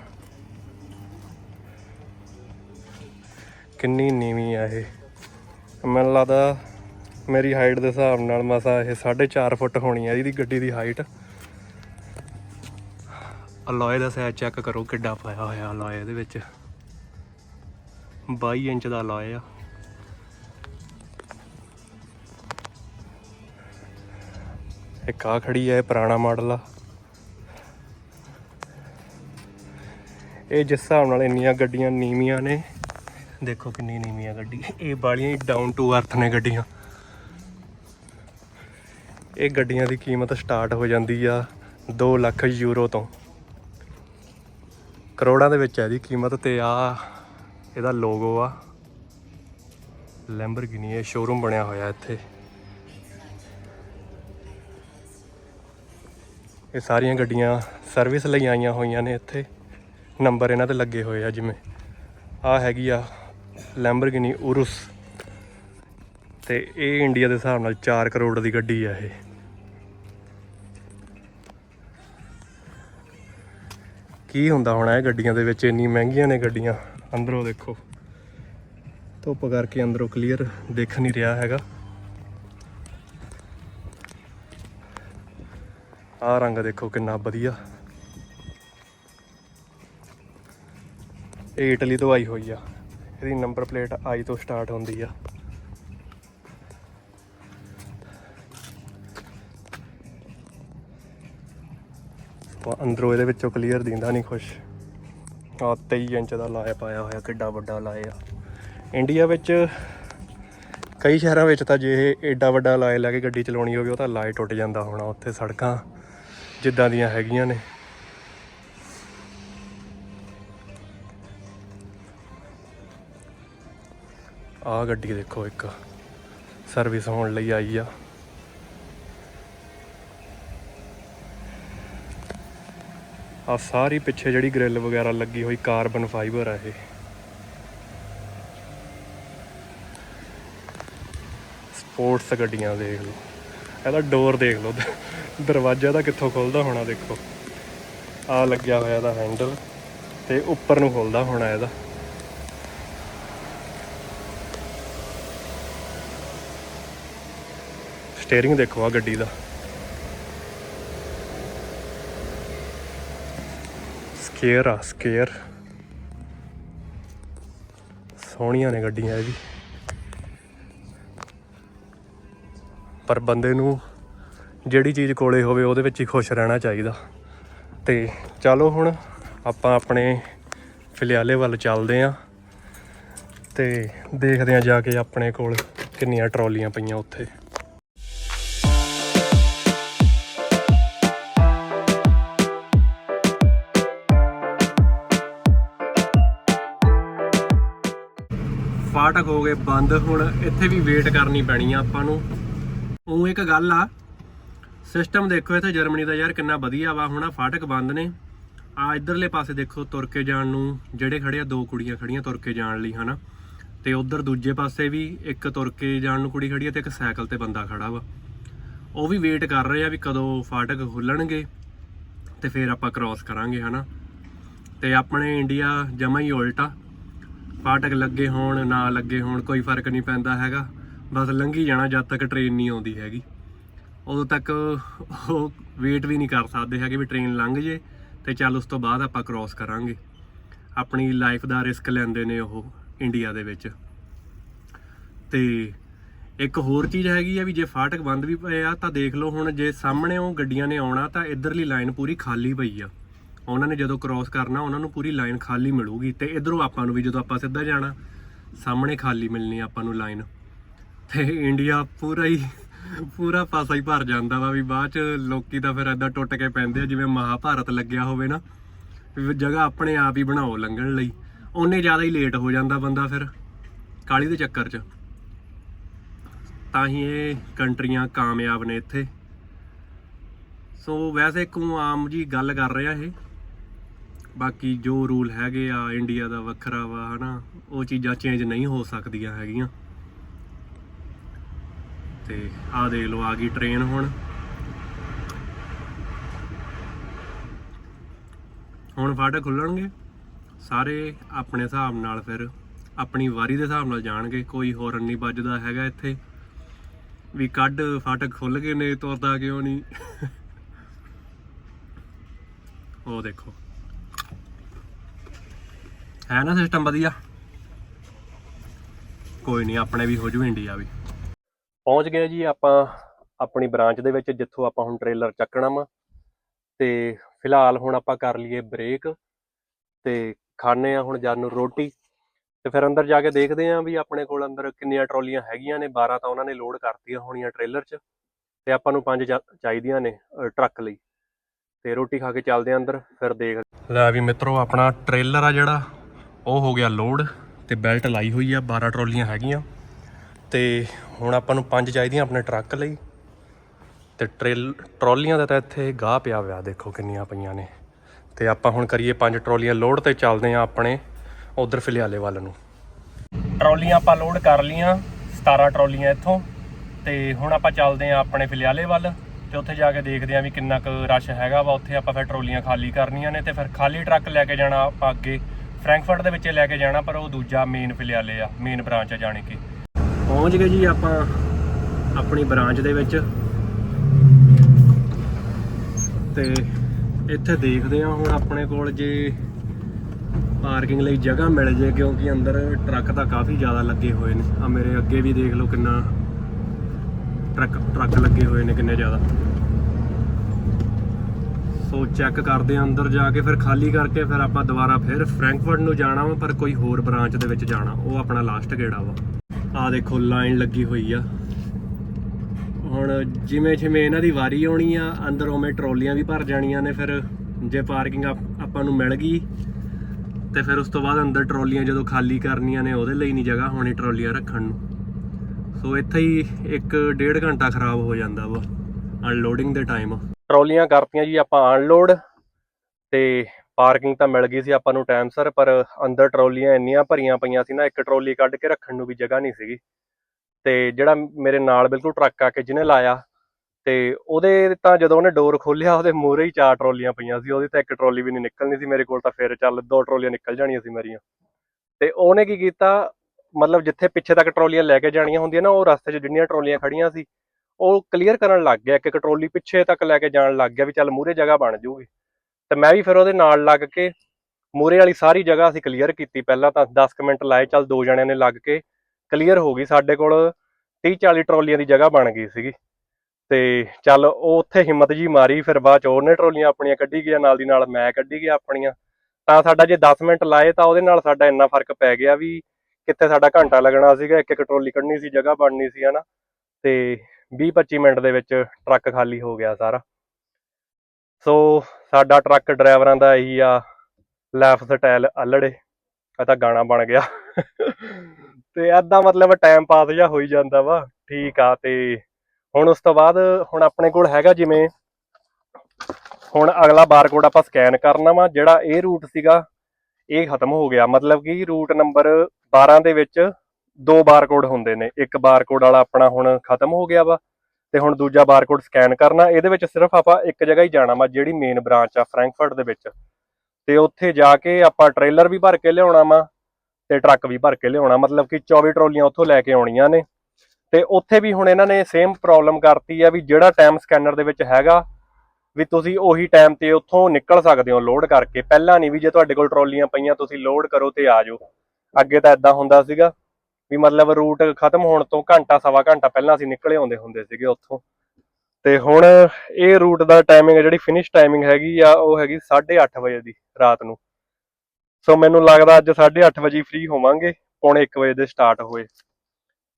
ਕਿੰਨੀ ਨੀਵੀਂ ਆ ਇਹ। ਮੈਨੂੰ ਲੱਗਦਾ ਮੇਰੀ ਹਾਈਟ ਦੇ ਹਿਸਾਬ ਨਾਲ ਮਸਾ ਇਹ 4.5 ਫੁੱਟ ਹੋਣੀ ਆ ਇਹਦੀ ਗੱਡੀ ਦੀ ਹਾਈਟ ਅਲੋਏ ਦਾ ਸਾਈਜ਼ ਚੈੱਕ ਕਰੋ ਕਿੱਡਾ ਪਾਇਆ ਹੋਇਆ ਅਲੋਏ ਇਹਦੇ ਵਿੱਚ। 22 ਇੰਚ ਦਾ ਅਲੋਏ ਆ। ਇੱਕ ਆ ਖੜੀ ਆ, ਇਹ ਪੁਰਾਣਾ ਮਾਡਲ ਆ। ਇਹ ਜਿਸ ਹਿਸਾਬ ਨਾਲ ਇੰਨੀਆਂ ਗੱਡੀਆਂ ਨੀਵੀਆਂ ਨੇ, ਦੇਖੋ ਕਿੰਨੀ ਨੀਵੀਆਂ ਗੱਡੀ, ਇਹ ਬਾਲੀਆਂ ਡਾਊਨ ਟੂ ਅਰਥ ਨੇ ਗੱਡੀਆਂ। ਇਹ ਗੱਡੀਆਂ ਦੀ ਕੀਮਤ ਸਟਾਰਟ ਹੋ ਜਾਂਦੀ ਆ 2 ਲੱਖ ਯੂਰੋ ਤੋਂ। ਕਰੋੜਾਂ ਦੇ ਵਿੱਚ ਹੈ ਇਹਦੀ ਕੀਮਤ ਤੇ ਆ ਇਹਦਾ ਲੋਗੋ ਆ। ਲੈਂਬਰਗਿਨੀ ਇਹ ਸ਼ੋਰੂਮ ਬਣਿਆ ਹੋਇਆ ਇੱਥੇ। ਇਹ ਸਾਰੀਆਂ ਗੱਡੀਆਂ ਸਰਵਿਸ ਲਈ ਆਈਆਂ ਹੋਈਆਂ ਨੇ ਇੱਥੇ। ਨੰਬਰ ਇਹਨਾਂ ਤੇ ਲੱਗੇ ਹੋਏ ਆ ਜਿਵੇਂ ਆ ਹੈਗੀ ਆ ਲੈਂਬਰਗਿਨੀ ਉਰੁਸ ਤੇ ਇਹ ਇੰਡੀਆ ਦੇ ਹਿਸਾਬ ਨਾਲ 4 ਕਰੋੜ ਦੀ ਗੱਡੀ ਆ ਇਹ। ਕੀ ਹੁੰਦਾ ਹੋਣਾ ਇਹ ਗੱਡੀਆਂ ਦੇ ਵਿੱਚ? ਇੰਨੀ ਮਹਿੰਗੀਆਂ ਨੇ ਗੱਡੀਆਂ। ਅੰਦਰੋਂ ਦੇਖੋ। ਧੁੱਪ ਕਰਕੇ ਅੰਦਰੋਂ ਕਲੀਅਰ ਦੇਖ ਨਹੀਂ ਰਿਹਾ ਹੈਗਾ। ਆਹ ਰੰਗ ਦੇਖੋ ਕਿੰਨਾ ਵਧੀਆ। ਇਹ ਇਟਲੀ ਤੋਂ ਆਈ ਹੋਈ ਆ। ਇਹਦੀ ਨੰਬਰ ਪਲੇਟ ਆਈ ਤੋਂ ਸਟਾਰਟ ਹੁੰਦੀ ਆ। ਉਹ ਅੰਦਰੋਂ ਇਹਦੇ ਵਿੱਚੋਂ ਕਲੀਅਰ ਦਿੰਦਾ ਨਹੀਂ ਖੁਸ਼ ਆ 23 ਇੰਚ ਦਾ ਲਾਇਆ ਪਾਇਆ ਹੋਇਆ, ਕਿੱਡਾ ਵੱਡਾ ਲਾਇਆ। ਇੰਡੀਆ ਵਿੱਚ ਕਈ ਸ਼ਹਿਰਾਂ ਵਿੱਚ ਤਾਂ ਜੇ ਇਹ ਐਡਾ ਵੱਡਾ ਲਾਏ ਲੈ ਕੇ ਗੱਡੀ ਚਲਾਉਣੀ ਹੋਵੇ, ਉਹ ਤਾਂ ਲਾਏ ਟੁੱਟ ਜਾਂਦਾ ਹੋਣਾ ਉੱਥੇ ਸੜਕਾਂ, ਜਿੱਦਾਂ ਦੀਆਂ ਹੈਗੀਆਂ ਨੇ। ਆਹ ਗੱਡੀ ਦੇਖੋ ਇੱਕ। ਸਰਵਿਸ ਹੋਣ ਲਈ ਆਈ ਆ। ਆ ਸਾਰੀ ਪਿੱਛੇ ਜਿਹੜੀ ਗ੍ਰਿਲ ਵਗੈਰਾ ਲੱਗੀ ਹੋਈ ਕਾਰਬਨ ਫਾਈਬਰ ਆ ਇਹ। ਸਪੋਰਟਸ ਗੱਡੀਆਂ ਦੇਖ ਲਓ। ਇਹਦਾ ਡੋਰ ਦੇਖ ਲਓ। ਦਰਵਾਜ਼ਾ ਦਾ ਕਿੱਥੋਂ ਖੁੱਲਦਾ ਹੋਣਾ ਦੇਖੋ। ਆ ਲੱਗਿਆ ਹੋਇਆ ਇਹਦਾ ਹੈਂਡਲ ਤੇ ਉੱਪਰ ਨੂੰ ਖੁੱਲਦਾ ਹੋਣਾ ਇਹਦਾ। ਸਟੀਅਰਿੰਗ ਦੇਖੋ ਆ ਗੱਡੀ ਦਾ। ਸਕੇਅਰ ਆ ਸਕੇਅਰ ਸੋਹਣੀਆਂ ਨੇ ਗੱਡੀਆਂ ਇਹ ਵੀ। ਪਰ ਬੰਦੇ ਨੂੰ ਜਿਹੜੀ ਚੀਜ਼ ਕੋਲੇ ਹੋਵੇ ਉਹਦੇ ਵਿੱਚ ਹੀ ਖੁਸ਼ ਰਹਿਣਾ ਚਾਹੀਦਾ। ਤੇ ਚਲੋ ਹੁਣ ਆਪਾਂ ਆਪਣੇ ਫਲਿਆਲੇ ਵੱਲ ਚੱਲਦੇ ਆਂ ਤੇ ਦੇਖਦੇ ਆਂ ਜਾ ਕੇ ਆਪਣੇ ਕੋਲ ਕਿੰਨੀਆਂ ਟਰਾਲੀਆਂ ਪਈਆਂ ਉੱਥੇ। ਫਾਟਕ ਹੋ ਗਏ, ਬੰਦ ਹੁਣ। ਇੱਥੇ ਵੀ ਵੇਟ ਕਰਨੀ ਪੈਣੀ ਆ ਆਪਾਂ ਨੂੰ। ਉਹ ਇੱਕ ਗੱਲ ਆ ਸਿਸਟਮ ਦੇਖੋ ਇੱਥੇ ਜਰਮਨੀ ਦਾ ਯਾਰ ਕਿੰਨਾ ਵਧੀਆ ਵਾ। ਹੁਣ ਆਹ ਫਾਟਕ ਬੰਦ ਨੇ। ਆ ਇਧਰਲੇ ਪਾਸੇ ਦੇਖੋ, ਤੁਰ ਕੇ ਜਾਣ ਨੂੰ, ਜਿਹੜੇ ਖੜੇ ਆ, ਦੋ ਕੁੜੀਆਂ ਖੜੀਆਂ ਤੁਰ ਕੇ ਜਾਣ ਲਈ, ਹਨਾ। ਤੇ ਉਧਰ ਦੂਜੇ ਪਾਸੇ ਵੀ ਇੱਕ ਤੁਰ ਕੇ ਜਾਣ ਨੂੰ ਕੁੜੀ ਖੜੀ ਆ ਤੇ ਇੱਕ ਸਾਈਕਲ ਤੇ ਬੰਦਾ ਖੜਾ ਵਾ। ਉਹ ਵੀ ਵੇਟ ਕਰ ਰਹੇ ਆ ਵੀ ਕਦੋਂ ਫਾਟਕ ਖੁੱਲਣਗੇ ਤੇ ਫਿਰ ਆਪਾਂ ਕ੍ਰਾਸ ਕਰਾਂਗੇ, ਹਨਾ। ਤੇ ਆਪਣੇ ਇੰਡੀਆ ਜਮਾ ਹੀ ਉਲਟਾ। ਫਾਟਕ ਲੱਗੇ ਹੋਣ, ਨਾ ਲੱਗੇ ਹੋਣ, ਕੋਈ ਫ਼ਰਕ ਨਹੀਂ ਪੈਂਦਾ ਹੈਗਾ। ਬਸ ਲੰਘੀ ਜਾਣਾ ਜਦ ਤੱਕ ਟ੍ਰੇਨ ਨਹੀਂ ਆਉਂਦੀ ਹੈਗੀ। ਉਦੋਂ ਤੱਕ ਉਹ ਵੇਟ ਵੀ ਨਹੀਂ ਕਰ ਸਕਦੇ ਹੈਗੇ ਵੀ ਟ੍ਰੇਨ ਲੰਘ ਜੇ ਤੇ ਚੱਲ ਉਸ ਤੋਂ ਬਾਅਦ ਆਪਾਂ ਕ੍ਰਾਸ ਕਰਾਂਗੇ। ਆਪਣੀ ਲਾਈਫ ਦਾ ਰਿਸਕ ਲੈਂਦੇ ਨੇ ਉਹ ਇੰਡੀਆ ਦੇ ਵਿੱਚ। ਤੇ ਇੱਕ ਹੋਰ ਚੀਜ਼ ਹੈਗੀ ਆ ਵੀ ਜੇ ਫਾਟਕ ਬੰਦ ਵੀ ਪਏ ਆ ਤਾਂ ਦੇਖ ਲਓ ਹੁਣ ਜੇ ਸਾਹਮਣੇ ਉਹ ਗੱਡੀਆਂ ਨੇ ਆਉਣਾ ਤਾਂ ਇਧਰਲੀ ਲਾਈਨ ਪੂਰੀ ਖਾਲੀ ਪਈ ਆ। ਉਹਨਾਂ ਨੇ ਜਦੋਂ ਕ੍ਰਾਸ ਕਰਨਾ, ਉਹਨਾਂ ਨੂੰ ਪੂਰੀ ਲਾਈਨ ਖਾਲੀ ਮਿਲੂਗੀ ਤੇ ਇਧਰੋਂ ਆਪਾਂ ਨੂੰ ਵੀ ਜਦੋਂ ਆਪਾਂ ਸਿੱਧਾ ਜਾਣਾ, ਸਾਹਮਣੇ ਖਾਲੀ ਮਿਲਣੀ ਆਪਾਂ ਨੂੰ ਲਾਈਨ ਤੇ ਇੰਡੀਆ ਪੂਰਾ ਹੀ, ਪੂਰਾ ਪਾਸਾ ਹੀ ਭਰ ਜਾਂਦਾ ਵਾ ਵੀ ਬਾਅਦ ਚ ਲੋਕੀ ਤਾਂ ਫਿਰ ਏਦਾਂ ਟੁੱਟ ਕੇ ਪੈਂਦੇ ਆ, ਜਿਵੇਂ ਮਹਾਭਾਰਤ ਲੱਗਿਆ ਹੋਵੇ ਨਾ ਜਗ੍ਹਾ ਆਪਣੇ ਆਪ ਹੀ ਬਣਾਓ ਲੰਘਣ ਲਈ। ਉਹਨੇ ਜ਼ਿਆਦਾ ਹੀ ਲੇਟ ਹੋ ਜਾਂਦਾ ਬੰਦਾ ਫਿਰ ਕਾਲੀ ਦੇ ਚੱਕਰ 'ਚ। ਤਾਂ ਹੀ ਇਹ ਕੰਟਰੀਆਂ ਕਾਮਯਾਬ ਨੇ ਇੱਥੇ। ਸੋ ਵੈਸੇ ਇੱਕ ਆਮ ਜੀ ਗੱਲ ਕਰ ਰਿਹਾ ਇਹ ਬਾਕੀ ਜੋ ਰੂਲ ਹੈਗੇ ਆ, ਇੰਡੀਆ ਦਾ ਵੱਖਰਾ ਵਾ, ਹਨਾ, ਉਹ ਚੀਜ਼ਾਂ ਚੇਂਜ ਨਹੀਂ ਹੋ ਸਕਦੀਆਂ ਹੈਗੀਆਂ। ਤੇ ਆਹ ਦੇਖ ਲਓ, ਆ ਗਈ ਟ੍ਰੇਨ ਹੁਣ। ਹੁਣ ਫਾਟਕ ਖੁੱਲਣਗੇ, ਸਾਰੇ ਆਪਣੇ ਹਿਸਾਬ ਨਾਲ ਫਿਰ, ਆਪਣੀ ਵਾਰੀ ਦੇ ਹਿਸਾਬ ਨਾਲ ਜਾਣਗੇ, ਕੋਈ ਹੋਰ ਨਹੀਂ ਵੱਜਦਾ ਹੈਗਾ ਇੱਥੇ। ਵੀ ਕੱਢ ਫਾਟਕ ਖੁੱਲ ਗਏ ਨੇ, ਤੁਰਦਾ ਕਿਉਂ ਨਹੀਂ? ਉਹ ਦੇਖੋ। ਹੈ ਨਾ ਸਿਸਟਮ ਵਧੀਆ? ਕੋਈ ਨਹੀਂ, ਆਪਣੇ ਵੀ ਹੋ ਜੂ ਇੰਡੀਆ ਵੀ। ਪਹੁੰਚ ਗਏ ਜੀ ਆਪਾਂ ਆਪਣੀ ਬ੍ਰਾਂਚ ਦੇ ਵਿੱਚ, ਜਿੱਥੋਂ ਆਪਾਂ ਹੁਣ ਟ੍ਰੇਲਰ ਚੱਕਣਾ ਵਾ। ਤੇ ਫਿਲਹਾਲ ਹੁਣ ਆਪਾਂ ਕਰ ਲਈਏ ਬ੍ਰੇਕ ਤੇ ਖਾਣੇ ਆ ਹੁਣ ਜਾਨ ਨੂੰ ਰੋਟੀ। ਤੇ ਫਿਰ ਅੰਦਰ ਜਾ ਕੇ ਦੇਖਦੇ ਆ ਵੀ ਆਪਣੇ ਕੋਲ ਅੰਦਰ ਕਿੰਨੀਆਂ ਟਰਾਲੀਆਂ ਹੈਗੀਆਂ ਨੇ। 12 ਤਾਂ ਉਹਨਾਂ ਨੇ ਲੋਡ ਕਰਤੀਆਂ ਹੋਣੀਆਂ ਟ੍ਰੇਲਰ 'ਚ। ਤੇ ਆਪਾਂ ਨੂੰ ਪੰਜ ਚਾਹੀਦੀਆਂ ਨੇ ਟਰੱਕ ਲਈ। ਤੇ ਰੋਟੀ ਖਾ ਕੇ ਚੱਲਦੇ ਆਂ ਅੰਦਰ, ਫਿਰ ਦੇਖ ਲੈ ਵੀ ਮਿੱਤਰੋ, ਆਪਣਾ ਟ੍ਰੇਲਰ ਆ ਜਿਹੜਾ। ਉਹ ਹੋ ਗਿਆ ਲੋਡ ਤੇ ਬੈਲਟ ਲਾਈ ਹੋਈ ਆ 12 ਟਰਾਲੀਆਂ ਹੈਗੀਆਂ। ਤੇ ਹੁਣ ਆਪਾਂ ਨੂੰ ਪੰਜ ਚਾਹੀਦੀਆਂ ਆਪਣੇ ਟਰੱਕ ਲਈ। ਤੇ ਟ੍ਰੇਲ, ਟਰਾਲੀਆਂ ਦਾ ਤਾਂ ਇੱਥੇ ਗਾਹ ਪਿਆ ਹੋਇਆ, ਦੇਖੋ ਕਿੰਨੀਆਂ ਪਈਆਂ ਨੇ। ਤੇ ਆਪਾਂ ਹੁਣ ਕਰੀਏ ਪੰਜ ਟਰਾਲੀਆਂ ਲੋਡ ਤੇ ਚੱਲਦੇ ਆਂ ਆਪਣੇ ਉਧਰ ਫਲਿਆਲੇ ਵੱਲ ਨੂੰ। ਟਰਾਲੀਆਂ ਆਪਾਂ ਲੋਡ ਕਰ ਲੀਆਂ 17 ਟਰਾਲੀਆਂ ਇੱਥੋਂ। ਤੇ ਹੁਣ ਆਪਾਂ ਚੱਲਦੇ ਆਂ ਆਪਣੇ ਫਲਿਆਲੇ ਵੱਲ ਤੇ ਉੱਥੇ ਜਾ ਕੇ ਦੇਖਦੇ ਆਂ ਵੀ ਕਿੰਨਾ ਕੁ ਰਸ਼ ਹੈਗਾ ਵਾ। ਉੱਥੇ ਆਪਾਂ ਫਿਰ ਟਰਾਲੀਆਂ ਖਾਲੀ ਕਰਨੀਆਂ ਨੇ ਤੇ ਫਿਰ ਖਾਲੀ ਟਰੱਕ ਲੈ ਕੇ ਜਾਣਾ ਆਪਾਂ ਅੱਗੇ। ਫਰੈਂਕਫਰਟ ਦੇ ਵਿੱਚ ਲੈ ਕੇ ਜਾਣਾ, ਪਰ ਉਹ ਦੂਜਾ ਮੇਨ ਫਿਲਿਆਲੇ ਆ ਮੇਨ ਬ੍ਰਾਂਚ ਆ ਜਾਣੀ ਕਿ। ਪਹੁੰਚ ਗਏ ਜੀ ਆਪਾਂ ਆਪਣੀ ਬ੍ਰਾਂਚ ਦੇ ਵਿੱਚ। ਤੇ ਇੱਥੇ ਦੇਖਦੇ ਆ ਹੁਣ ਆਪਣੇ ਕੋਲ ਜੇ ਪਾਰਕਿੰਗ ਲਈ ਜਗ੍ਹਾ ਮਿਲ ਜੇ, ਕਿਉਂਕਿ ਅੰਦਰ ਟਰੱਕ ਤਾਂ ਕਾਫੀ ਜ਼ਿਆਦਾ ਲੱਗੇ ਹੋਏ ਨੇ। ਆ ਮੇਰੇ ਅੱਗੇ ਵੀ ਦੇਖ ਲਓ ਕਿੰਨਾ ਟਰੱਕ ਟਰੱਕ ਲੱਗੇ ਹੋਏ ਨੇ ਕਿੰਨੇ ਜ਼ਿਆਦਾ। ਸੋ ਚੈੱਕ ਕਰਦੇ ਆ ਅੰਦਰ ਜਾ ਕੇ, ਫਿਰ ਖਾਲੀ ਕਰਕੇ ਫਿਰ ਆਪਾਂ ਦੁਬਾਰਾ ਫਿਰ ਫਰੈਂਕਫਰਟ ਨੂੰ ਜਾਣਾ ਵਾ, ਪਰ ਕੋਈ ਹੋਰ ਬ੍ਰਾਂਚ ਦੇ ਵਿੱਚ ਜਾਣਾ, ਉਹ ਆਪਣਾ ਲਾਸਟ ਗੇੜਾ ਵਾ। ਆ ਦੇਖੋ ਲਾਈਨ ਲੱਗੀ ਹੋਈ ਆ। ਹੁਣ ਜਿਵੇਂ ਜਿਵੇਂ ਇਹਨਾਂ ਦੀ ਵਾਰੀ ਆਉਣੀ ਆ, ਅੰਦਰ ਉਵੇਂ ਟਰੋਲੀਆਂ ਵੀ ਭਰ ਜਾਣੀਆਂ ਨੇ, ਫਿਰ ਜੇ ਪਾਰਕਿੰਗ ਆਪਾਂ ਨੂੰ ਮਿਲ ਗਈ, ਤੇ ਫਿਰ ਉਸ ਤੋਂ ਬਾਅਦ ਅੰਦਰ ਟਰੋਲੀਆਂ ਜਦੋਂ ਖਾਲੀ ਕਰਨੀਆਂ ਨੇ, ਉਹਦੇ ਲਈ ਨਹੀਂ ਜਗ੍ਹਾ ਹੋਣੀ ਟਰੋਲੀਆਂ ਰੱਖਣ ਨੂੰ। ਸੋ ਇੱਥੇ ਹੀ ਇੱਕ ਡੇਢ ਘੰਟਾ ਖਰਾਬ ਹੋ ਜਾਂਦਾ ਵਾ ਅਨਲੋਡਿੰਗ ਦੇ ਟਾਈਮ ਟਰਾਲੀਆਂ ਕਰਤੀਆਂ ਜੀ ਆਪਾਂ ਅਨਲੋਡ ਤੇ ਪਾਰਕਿੰਗ ਤਾਂ ਮਿਲ ਗਈ ਸੀ ਆਪਾਂ ਨੂੰ ਟਾਈਮ ਸਰ, ਪਰ ਅੰਦਰ ਟਰਾਲੀਆਂ ਇੰਨੀਆਂ ਭਰੀਆਂ ਪਈਆਂ ਸੀ ਨਾ, ਇੱਕ ਟਰਾਲੀ ਕੱਢ ਕੇ ਰੱਖਣ ਨੂੰ ਵੀ ਜਗ੍ਹਾ ਨਹੀਂ ਸੀਗੀ। ਤੇ ਜਿਹੜਾ ਮੇਰੇ ਨਾਲ ਬਿਲਕੁਲ ਟਰੱਕ ਆ ਕੇ ਜਿਹਨੇ ਲਾਇਆ, ਤੇ ਉਹਦੇ ਤਾਂ ਜਦੋਂ ਉਹਨੇ ਡੋਰ ਖੋਲਿਆ ਉਹਦੇ ਮੂਹਰੇ ਹੀ ਚਾਰ ਟਰਾਲੀਆਂ ਪਈਆਂ ਸੀ, ਉਹਦੀ ਤਾਂ ਇੱਕ ਟਰਾਲੀ ਵੀ ਨਹੀਂ ਨਿਕਲਣੀ ਸੀ ਮੇਰੇ ਕੋਲ, ਤਾਂ ਫਿਰ ਚੱਲ ਦੋ ਟਰਾਲੀਆਂ ਨਿਕਲ ਜਾਣੀਆਂ ਸੀ ਮੇਰੀਆਂ। ਤੇ ਉਹਨੇ ਕੀ ਕੀਤਾ, ਮਤਲਬ ਜਿੱਥੇ ਪਿੱਛੇ ਤੱਕ ਟਰਾਲੀਆਂ ਲੈ ਕੇ ਜਾਣੀਆਂ ਹੁੰਦੀਆਂ ਨਾ, ਉਹ ਰਸਤੇ 'ਚ ਜਿੰਨੀਆਂ ਟਰਾਲੀਆਂ ਖੜੀਆਂ ਸੀ ਉਹ ਕਲੀਅਰ ਕਰਨ ਲੱਗ ਗਿਆ, ਇੱਕ ਇੱਕ ਟਰੋਲੀ ਪਿੱਛੇ ਤੱਕ ਲੈ ਕੇ ਜਾਣ ਲੱਗ ਗਿਆ ਵੀ ਚੱਲ ਮੂਹਰੇ ਜਗ੍ਹਾ ਬਣ ਜੂਗੀ। ਤੇ ਮੈਂ ਵੀ ਫਿਰ ਉਹਦੇ ਨਾਲ ਲੱਗ ਕੇ ਮੂਹਰੇ ਵਾਲੀ ਸਾਰੀ ਜਗ੍ਹਾ ਅਸੀਂ ਕਲੀਅਰ ਕੀਤੀ ਪਹਿਲਾਂ ਤਾਂ 10 ਕੁ ਮਿੰਟ ਲਾਏ, ਚੱਲ ਦੋ ਜਣਿਆਂ ਨੇ ਲੱਗ ਕੇ ਕਲੀਅਰ ਹੋ ਗਈ, ਸਾਡੇ ਕੋਲ 30 40 ਟਰੋਲੀਆਂ ਦੀ ਜਗ੍ਹਾ ਬਣ ਗਈ ਸੀਗੀ। ਤੇ ਚੱਲ ਉਹ ਉੱਥੇ ਹਿੰਮਤ ਜੀ ਮਾਰੀ, ਫਿਰ ਬਾਅਦ ਚ ਉਹਨੇ ਟਰੋਲੀਆਂ ਆਪਣੀਆਂ ਕੱਢੀ ਗਿਆ ਨਾਲ ਦੀ ਨਾਲ ਮੈਂ ਕੱਢੀ ਗਿਆ ਆਪਣੀਆਂ। ਤਾਂ ਸਾਡਾ ਜੇ 10 ਮਿੰਟ ਲਾਏ ਤਾਂ ਉਹਦੇ ਨਾਲ ਸਾਡਾ ਇੰਨਾ ਫ਼ਰਕ ਪੈ ਗਿਆ ਵੀ ਕਿੱਥੇ ਸਾਡਾ ਘੰਟਾ ਲੱਗਣਾ ਸੀਗਾ ਇੱਕ ਇੱਕ ਟਰੋਲੀ ਕੱਢਣੀ ਸੀ, ਜਗ੍ਹਾ ਬਣਨੀ ਸੀ, ਹਨਾ। ਤੇ 20 25 ਮਿੰਟ ਦੇ ਵਿੱਚ ਟਰੱਕ ਖਾਲੀ ਹੋ ਗਿਆ ਸਾਰਾ। ਸੋ ਸਾਡਾ ਟਰੱਕ ਡਰਾਈਵਰਾਂ ਦਾ ਇਹੀ ਆ ਲੈਫ ਸਟਾਈਲ ਅਲੜੇ। ਇਹ ਤਾਂ ਗਾਣਾ ਬਣ ਗਿਆ। ਤੇ ਐਦਾਂ ਮਤਲਬ ਟਾਈਮ ਪਾਸ ਜਿਹਾ ਹੋਈ ਜਾਂਦਾ ਵਾ। ਠੀਕ ਆ, ਤੇ ਹੁਣ ਉਸ ਤੋਂ ਬਾਅਦ ਹੁਣ ਆਪਣੇ ਕੋਲ ਹੈਗਾ ਜਿਵੇਂ, ਹੁਣ ਅਗਲਾ ਬਾਰਕੋਡ ਆਪਾਂ ਸਕੈਨ ਕਰਨਾ ਵਾ, ਜਿਹੜਾ ਇਹ ਰੂਟ ਸੀਗਾ, ਇਹ ਖਤਮ ਹੋ ਗਿਆ। ਮਤਲਬ ਕਿ ਰੂਟ ਨੰਬਰ 12 ਦੇ ਵਿੱਚ ਦੋ ਬਾਰਕੋਡ ਹੁੰਦੇ ਨੇ। ਇੱਕ ਬਾਰਕੋਡ ਵਾਲਾ ਆਪਣਾ ਹੁਣ ਖਤਮ ਹੋ ਗਿਆ ਵਾ ਤੇ ਹੁਣ ਦੂਜਾ ਬਾਰਕੋਡ ਸਕੈਨ ਕਰਨਾ। ਇਹਦੇ ਵਿੱਚ ਸਿਰਫ ਆਪਾਂ ਇੱਕ ਜਗ੍ਹਾ ਹੀ ਜਾਣਾ ਵਾ, ਜਿਹੜੀ ਮੇਨ ਬ੍ਰਾਂਚ ਆ ਫਰੈਂਕਫਰਟ ਦੇ ਵਿੱਚ। ਤੇ ਉੱਥੇ ਜਾ ਕੇ ਆਪਾਂ ਟ੍ਰੇਲਰ ਵੀ ਭਰ ਕੇ ਲਿਆਉਣਾ ਵਾ ਤੇ ਟਰੱਕ ਵੀ ਭਰ ਕੇ ਲਿਆਉਣਾ। ਮਤਲਬ ਕਿ 24 ਟਰਾਲੀਆਂ ਉੱਥੋਂ ਲੈ ਕੇ ਆਉਣੀਆਂ ਨੇ। ਤੇ ਉੱਥੇ ਵੀ ਹੁਣ ਇਹਨਾਂ ਨੇ ਸੇਮ ਪ੍ਰੋਬਲਮ ਕਰਤੀ ਆ ਵੀ ਜਿਹੜਾ ਟਾਈਮ ਸਕੈਨਰ ਦੇ ਵਿੱਚ ਹੈਗਾ, ਵੀ ਤੁਸੀਂ ਉਹੀ ਟਾਈਮ ਤੇ ਉੱਥੋਂ ਨਿਕਲ ਸਕਦੇ ਹੋ ਲੋਡ ਕਰਕੇ। ਪਹਿਲਾਂ ਨਹੀਂ ਵੀ ਜੇ ਤੁਹਾਡੇ ਕੋਲ ਟਰਾਲੀਆਂ ਪਈਆਂ, ਤੁਸੀਂ ਲੋਡ ਕਰੋ ਤੇ ਆ ਜਾਓ। ਅੱਗੇ ਤਾਂ ਇਦਾਂ ਹੁੰਦਾ ਸੀਗਾ। ਵੀ ਮਤਲਬ ਰੂਟ ਖਤਮ ਹੋਣ ਤੋਂ ਘੰਟਾ, ਸਵਾ ਘੰਟਾ ਪਹਿਲਾਂ ਅਸੀਂ ਨਿਕਲੇ ਆਉਂਦੇ ਹੁੰਦੇ ਸੀਗੇ ਉੱਥੋਂ। ਤੇ ਹੁਣ ਇਹ ਰੂਟ ਦਾ ਟਾਈਮਿੰਗ ਜਿਹੜੀ ਫਿਨਿਸ਼ ਟਾਈਮਿੰਗ ਹੈਗੀ ਆ, ਉਹ ਹੈਗੀ 8:30 ਵਜੇ ਦੀ ਰਾਤ ਨੂੰ। ਸੋ ਮੈਨੂੰ ਲੱਗਦਾ ਅੱਜ 8:30 ਵਜੇ ਫ੍ਰੀ ਹੋਵਾਂਗੇ, ਪੌਣੇ 1 ਵਜੇ ਦੇ ਸਟਾਰਟ ਹੋਏ।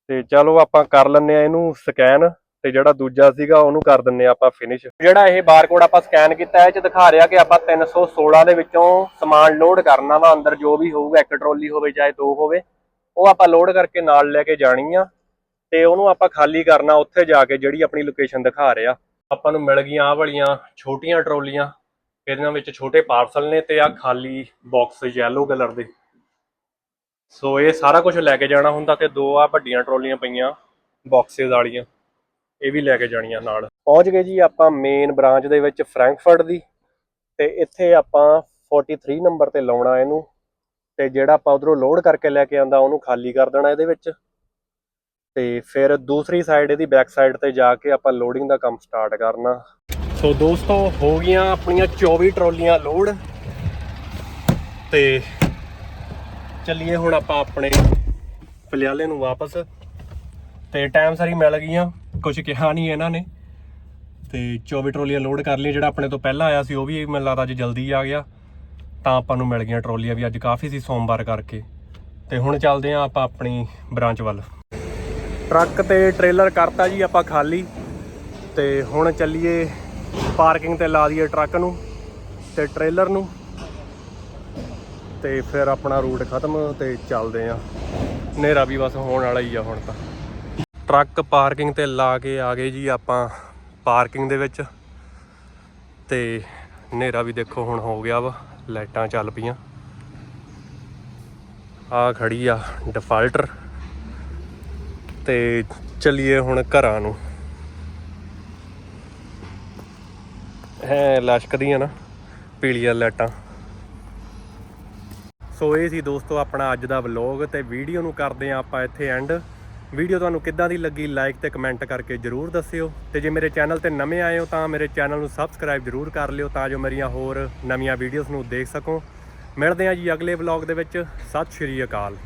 ਤੇ ਚਲੋ ਆਪਾਂ ਕਰ ਲੈਂਦੇ ਆ ਇਹਨੂੰ ਸਕੈਨ ਤੇ ਜਿਹੜਾ ਦੂਜਾ ਸੀਗਾ ਉਹਨੂੰ ਕਰ ਦਿੰਨੇ ਆਪਾਂ ਫਿਨਿਸ਼ ਜਿਹੜਾ ਇਹ ਬਾਰਕੋਡ ਆਪਾਂ ਸਕੈਨ ਕੀਤਾ, ਇਹ ਚ ਦਿਖਾ ਰਿਹਾ ਕਿ ਆਪਾਂ 316 ਦੇ ਵਿੱਚੋਂ ਸਮਾਨ ਲੋਡ ਕਰਨਾ ਵਾ, ਅੰਦਰ ਜੋ ਵੀ ਹੋਊਗਾ, ਇੱਕ ਟਰੋਲੀ ਹੋਵੇ ਚਾਹੇ ਦੋ ਹੋਵੇ। ਉਹ ਆਪਾਂ ਲੋਡ ਕਰਕੇ ਨਾਲ ਲੈ ਕੇ ਜਾਣੀ ਆ ਤੇ ਉਹਨੂੰ ਆਪਾਂ ਖਾਲੀ ਕਰਨਾ ਉੱਥੇ ਜਾ ਕੇ ਜਿਹੜੀ ਆਪਣੀ ਲੋਕੇਸ਼ਨ ਦਿਖਾ ਰਿਹਾ। ਆਪਾਂ ਨੂੰ ਮਿਲ ਗਈਆਂ ਆਹ ਵਾਲੀਆਂ ਛੋਟੀਆਂ ਟਰੋਲੀਆਂ ਇਹਨਾਂ ਵਿੱਚ ਛੋਟੇ ਪਾਰਸਲ ਨੇ ਤੇ ਆ ਖਾਲੀ ਬਾਕਸ ਯੈਲੋ ਕਲਰ ਦੇ। ਸੋ ਇਹ ਸਾਰਾ ਕੁਝ ਲੈ ਕੇ ਜਾਣਾ ਹੁੰਦਾ ਤੇ ਦੋ ਆ ਵੱਡੀਆਂ ਟਰੋਲੀਆਂ ਪਈਆਂ ਬਾਕਸਿਸ ਵਾਲੀਆਂ, ਇਹ ਵੀ ਲੈ ਕੇ ਜਾਣੀਆਂ ਨਾਲ। ਪਹੁੰਚ ਗਏ ਜੀ ਆਪਾਂ ਮੇਨ ਬ੍ਰਾਂਚ ਦੇ ਵਿੱਚ ਫਰੈਂਕਫਰਟ ਦੀ ਤੇ ਇੱਥੇ ਆਪਾਂ 43 ਨੰਬਰ ਤੇ ਲਾਉਣਾ ਇਹਨੂੰ। ਤੇ ਜਿਹੜਾ ਆਪਾਂ ਉਧਰੋਂ ਲੋਡ ਕਰਕੇ ਲੈ ਕੇ ਆਂਦਾ, ਉਹਨੂੰ ਖਾਲੀ ਕਰ ਦੇਣਾ ਇਹਦੇ ਵਿੱਚ। ਤੇ ਫਿਰ ਦੂਸਰੀ ਸਾਈਡ ਇਹਦੀ ਬੈਕ ਸਾਈਡ ਤੇ ਜਾ ਕੇ ਆਪਾਂ ਲੋਡਿੰਗ ਦਾ ਕੰਮ ਸਟਾਰਟ ਕਰਨਾ। ਸੋ ਦੋਸਤੋ, ਹੋ ਗਈਆਂ ਆਪਣੀਆਂ 24 ਟਰਾਲੀਆਂ ਲੋਡ ਤੇ ਚੱਲੀਏ ਹੁਣ ਆਪਾਂ ਆਪਣੇ ਪਲਿਆਲੇ ਨੂੰ ਵਾਪਸ। ਤੇ ਟਾਈਮ ਸਾਰੀ ਮਿਲ ਗਈਆਂ ਕੁਝ ਕਿਹਾ ਨਹੀਂ ਇਹਨਾਂ ਨੇ। ਤੇ 24 ਟਰਾਲੀਆਂ ਲੋਡ ਕਰ ਲਈਆਂ, ਜਿਹੜਾ ਆਪਣੇ ਤੋਂ ਪਹਿਲਾਂ ਆਇਆ ਸੀ, ਉਹ ਵੀ ਮੈਨੂੰ ਲੱਗਦਾ ਅੱਜ ਜਲਦੀ ਆ ਗਿਆ। ਤਾਂ ਆਪਾਂ ਨੂੰ ਮਿਲ ਗਈਆਂ ਟਰੋਲੀਆਂ ਵੀ ਅੱਜ ਕਾਫੀ ਸੀ ਸੋਮਵਾਰ ਕਰਕੇ। ਤੇ ਹੁਣ ਚੱਲਦੇ ਆਂ ਆਪਾਂ ਆਪਣੀ ਬ੍ਰਾਂਚ ਵੱਲ। ਟਰੱਕ ਤੇ ਟ੍ਰੇਲਰ ਕਰਤਾ ਜੀ ਆਪਾਂ ਖਾਲੀ। ਤੇ ਹੁਣ ਚੱਲੀਏ ਪਾਰਕਿੰਗ ਤੇ ਲਾ ਦਈਏ ਟਰੱਕ ਨੂੰ ਤੇ ਟ੍ਰੇਲਰ ਨੂੰ। ਤੇ ਫਿਰ ਆਪਣਾ ਰੂਟ ਖਤਮ ਤੇ ਚੱਲਦੇ ਆ। ਹਨੇਰਾ ਵੀ ਬਸ ਹੋਣ ਵਾਲਾ ਹੀ ਆ ਹੁਣ ਤਾਂ। ਟਰੱਕ ਪਾਰਕਿੰਗ ਤੇ ਲਾ ਕੇ ਆ ਗਏ ਜੀ ਆਪਾਂ ਪਾਰਕਿੰਗ ਦੇ ਵਿੱਚ। ਤੇ ਹਨੇਰਾ ਵੀ ਦੇਖੋ ਹੁਣ ਹੋ ਗਿਆ ਵਾ। ਲਾਈਟਾਂ ਚੱਲ ਪਈਆਂ। ਆ ਖੜੀ ਆ ਡਿਫਾਲਟਰ ਤੇ ਚੱਲੀਏ ਹੁਣ ਘਰਾਂ ਨੂੰ। ਹੈ ਲਸ਼ਕਦੀਆਂ ਨਾ ਪੀਲੀਆਂ ਲਾਈਟਾਂ। ਸੋ ਇਹ ਸੀ ਦੋਸਤੋ ਆਪਣਾ ਅੱਜ ਦਾ ਵਲੌਗ ਤੇ ਵੀਡੀਓ ਨੂੰ ਕਰਦੇ ਆ ਆਪਾਂ ਇੱਥੇ ਐਂਡ ਵੀਡੀਓ ਤੁਹਾਨੂੰ ਕਿੱਦਾਂ ਦੀ ਲੱਗੀ ਲਾਈਕ ਤੇ ਕਮੈਂਟ ਕਰਕੇ ਜਰੂਰ ਦੱਸਿਓ। ਤੇ ਜੇ ਮੇਰੇ ਚੈਨਲ ਤੇ ਨਵੇਂ ਆਏ ਹੋ ਤਾਂ ਮੇਰੇ ਚੈਨਲ ਨੂੰ ਸਬਸਕ੍ਰਾਈਬ ਜਰੂਰ ਕਰ ਲਿਓ ਤਾਂ ਜੋ ਮੇਰੀਆਂ ਹੋਰ ਨਵੀਆਂ ਵੀਡੀਓਜ਼ ਨੂੰ ਦੇਖ ਸਕੋ। ਮਿਲਦੇ ਹਾਂ ਜੀ ਅਗਲੇ ਵਲੌਗ ਦੇ ਵਿੱਚ। ਸਤਿ ਸ਼੍ਰੀ ਅਕਾਲ।